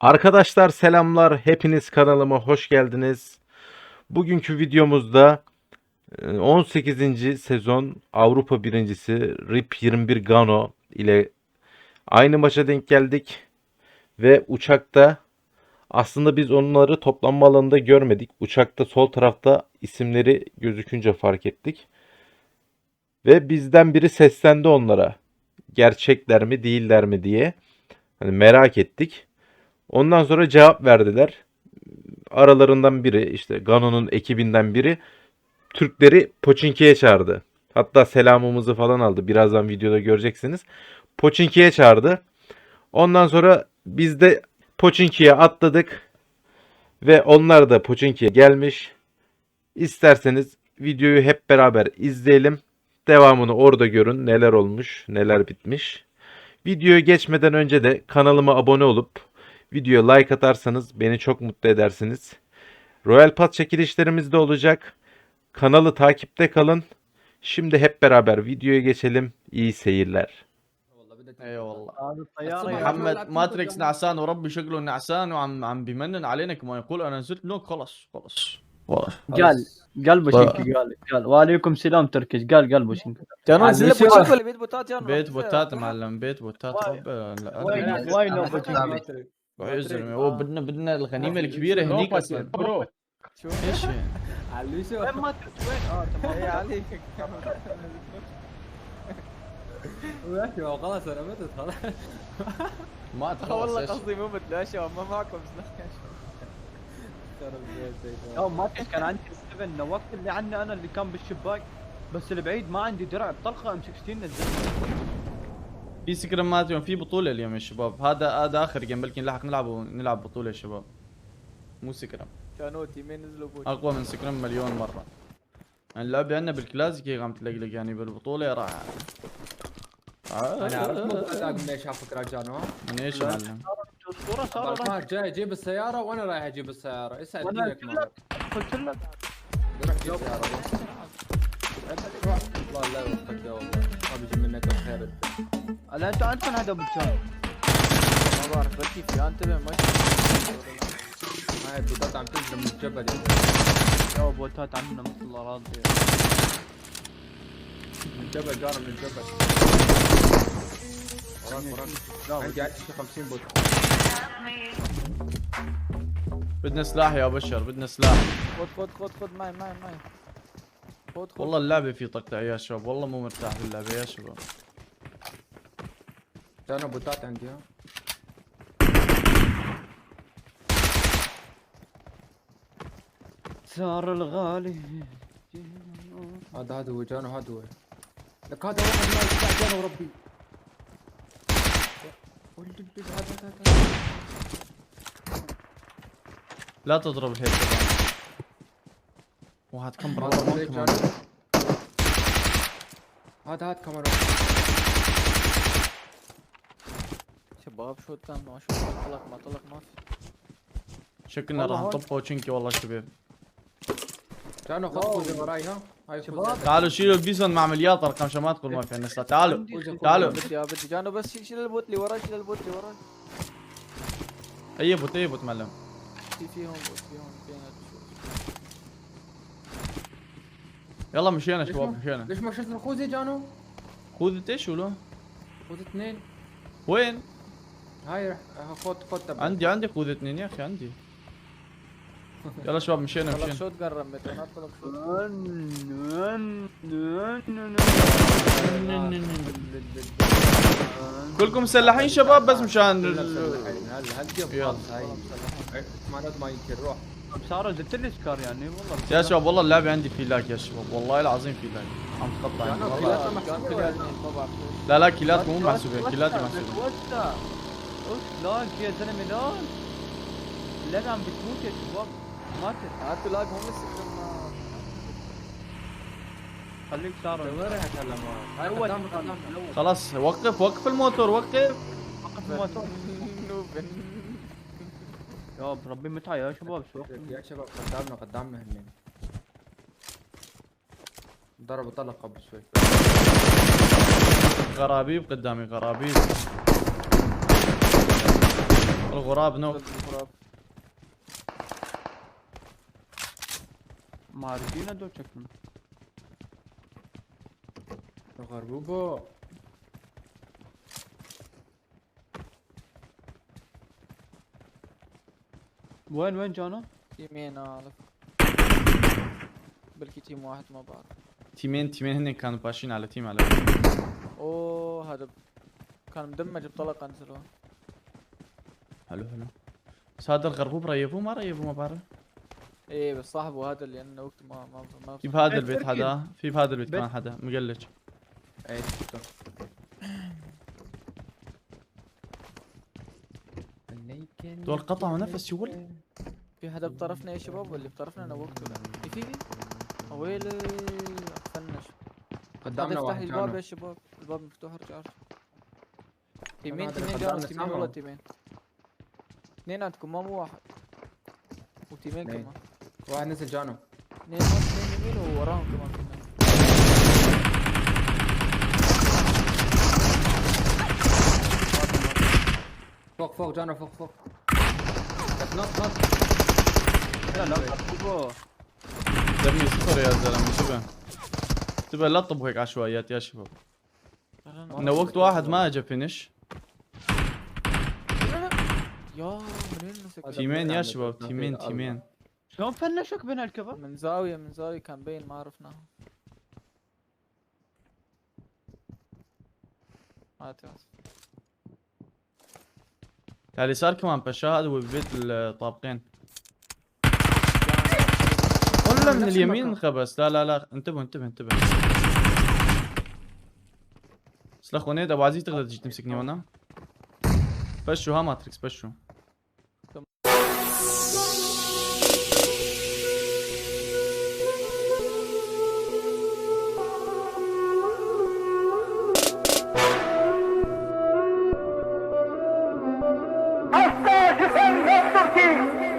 Arkadaşlar selamlar. Hepiniz kanalıma hoş geldiniz. Bugünkü videomuzda e, 18. sezon Avrupa birincisi RIP 21 Gano ile aynı maça denk geldik. Ve uçakta aslında biz onları toplanma alanında görmedik. Uçakta sol tarafta isimleri gözükünce fark ettik. Ve bizden biri seslendi onlara. Gerçekler mi değiller mi diye. Hani merak ettik. Ondan sonra cevap verdiler. Aralarından biri işte Gano'nun ekibinden biri Türkleri Poçinki'ye çağırdı. Hatta selamımızı falan aldı. Birazdan videoda göreceksiniz. Poçinki'ye çağırdı. Ondan sonra biz de Poçinki'ye atladık. Ve onlar da Poçinki'ye gelmiş. İsterseniz videoyu hep beraber izleyelim. Devamını orada görün. Neler olmuş, neler bitmiş. Videoya geçmeden önce de kanalıma abone olup videoya like atarsanız beni çok mutlu edersiniz. Royal Pass çekilişlerimiz de olacak. Kanalı takipte kalın. Şimdi hep beraber videoya geçelim. İyi seyirler. اي والله هذا الطياره أصلاً يا محمد ماتريكس نعسان وربي شكله نعسان وعم عم بيمنن علينا كما يقول انا نزلت نوك خلص خلص خلاص. قال قال طيب. بوشينكي قال قال وعليكم سلام تركيش قال قال بوشينكي جانون عاد زل بيصير- بوتشيك ولا بيت بوتات جانون بيت بوتات معلم بيت بوتات واي- ربي لا، وين أنا- وين بوشينكي يا زلمه هو بدنا بدنا الغنيمه الكبيره هنيك أصلا برو إيش هي؟ علي شو وين ما وين آه تمام يا أخي هو خلاص أنا متت خلاص ما أدري والله قصدي مو يا شباب ما معكم يوم ما كان عندي 7 وقت اللي عني أنا اللي كان بالشباك بس البعيد ما عندي درع طلقه أم 16 نزلت في سكرمات اليوم في بطولة اليوم يا شباب. هذا هذا آخر جيم بلكي نلحق نلعب نلعب بطولة يا شباب. مو سكرم كانوتي مين نزلوا بوتشيك أقوى من سكرم مليون مرة. يعني اللعبة عندنا بالكلاسيكي قام تلقلق يعني بالبطولة راح. أنا عرفت مبتدأ من إيش شافك رجال من إيش يا معلم؟ الصورة صار الفار جاي يجيب السيارة وأنا رايح أجيب السيارة. اسعد وأنا دينك قلت لك قلت لك روح جيب سيارة. والله لا يوفقك يا والله. ما بيجي منك الخير. انت لا انت انت من هذا أبو جان ما بعرف بلكي في انتبه ما هاي البيضات عم تنزل من الجبل. يا بوتات عندنا مثل الأراضي. من الجبل جارة من الجبل وراك وراك لا عندي عندي 50 بوت. بدنا سلاح يا بشر بدنا سلاح. خذ خذ خذ خذ معي معي معي. والله اللعبة في طقطع يا شباب والله مو مرتاح باللعبة يا شباب. أنا بوتات عندي ها صار الغالي هذا هذا هو جانو هذا هو لك هذا واحد ما يطلع جانو ربي ولد البيت هذا هذا هذا لا تضرب الهيد طبعا واحد كم هذا برا هو جانو. هذا هذا كمان شباب شو كان ما شو طلق ما طلق ما في شكلنا راح هون. نطب بوتشنكي والله شباب جانو خذ خوذة وراي ها هاي شباب. تعالوا شيلوا البيسون مع مليار ارقام عشان ما تقول ما في عندنا تعالوا. تعالوا. بدي بدي. جانو بس شيل البوت اللي وراي شيل البوت اللي وراي. أي بوت أي بوت معلم. في في هون بوت في هون. في هون يلا مشينا شباب مشينا. ليش ما شفنا خوذة جانو؟ خوذة إيش ولو خوذة اثنين. وين؟ هاي خذ خذ تبع عندي عندي خوذة اثنين يا أخي عندي يلا شباب مشينا مشينا شوت قرب كلكم مسلحين شباب بس مشان يلا. معناته ما يمكن روح زدت لي سكار يعني والله يا شباب والله اللعبة عندي في لاك يا شباب والله العظيم في لاك عم تقطع لا لا كيلات مو محسوبة كيلاتي محسوبة وسع لاج يا زلمه لاج اللعبه عم بتموت يا شباب ماتت هاتوا لاج هم لسه خليك وين رحت هلا خلاص وقف وقف الموتور وقف۔ وقف الموتور۔ نوبن يا ربي متعة يا شباب شو۔ يا شباب قدامنا قدامنا هنين ضربوا طلق قبل شوي غرابيب قدامي غرابيب غراب نوك الغراب. معرفين هدول شكلهم. غربوبو وين وين جانا؟ يمين آه على فكرة. بلكي تيم واحد ما بعرف. تيمين تيمين هن كانوا باشين على تيم على أوه هذا كان مدمج بطلقة نزلوه حلو حلو بس هذا الغربوب ريبوه ما ريبوه ما بعرف. إيه بس صاحبه هذا اللي أنا وقت ما ما ما في بهذا بيت البيت. حدا؟ في بهذا البيت بيت- كمان حدا؟ مقلج. اي شفته دول قطعوا نفس يا ولد في حدا بطرفنا يا شباب واللي بطرفنا أنا وقته؟ في في في؟ ويلي حدا قدامنا واحد لي الباب يا شباب. الباب مفتوح ارجع ارجع تيمين تيمين تيمين سامعه. والله تيمين اثنين عندكم ما مو واحد. وتيمين. كمان. واحد نزل جانو. اثنين اثنين يمين ووراهم كمان. كمان فوق فوق جانو فوق فوق. نط نط لا لا غربوبو دمي صفر يا زلمة شبه تبقى لطب هيك عشوائيات يا شباب نوقت واحد ما اجى فينش. يا تيمين يا شباب تيمين تيمين شلون فنشك بين هالكفر؟ من زاوية من زاوية كان باين ما عرفناه هات يا أسف. على اليسار كمان باشا هذا هو ببيت الطابقين. ولا من اليمين المكان. خبس لا لا لا انتبهوا انتبه انتبه سلخ ونيد أبو عزيز تقدر تجي تمسكني وأنا؟ فشوا ها ماتريكس فشوا কি